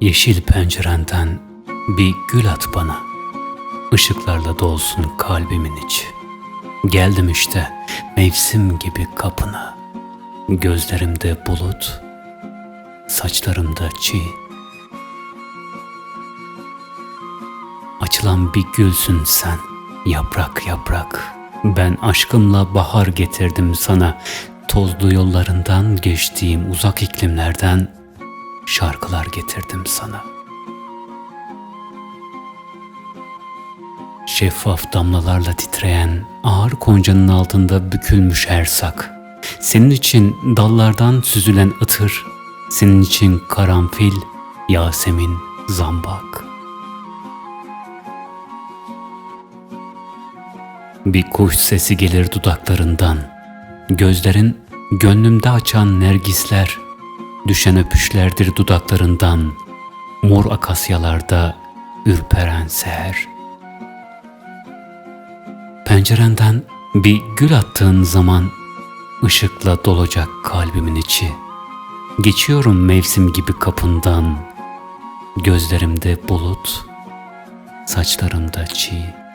Yeşil pencerenden bir gül at bana. Işıklarla dolsun kalbimin içi. Geldim işte mevsim gibi kapına. Gözlerimde bulut, saçlarımda çiğ. Açılan bir gülsün sen, yaprak yaprak. Ben aşkımla bahar getirdim sana. Tozlu yollarından geçtiğim uzak iklimlerden şarkılar getirdim sana. Şeffaf damlalarla titreyen ağır koncanın altında bükülmüş her sak. Senin için dallardan süzülen ıtır, senin için karanfil, yasemin, zambak. Bir kuş sesi gelir dudaklarından. Gözlerin gönlümde açan nergisler, düşen öpüşlerdir dudaklarından. Mor akasyalarda ürperen seher. Pencerenden bir gül attığın zaman ışıkla dolacak kalbimin içi. Geçiyorum mevsim gibi kapından. Gözlerimde bulut, saçlarımda çiğ.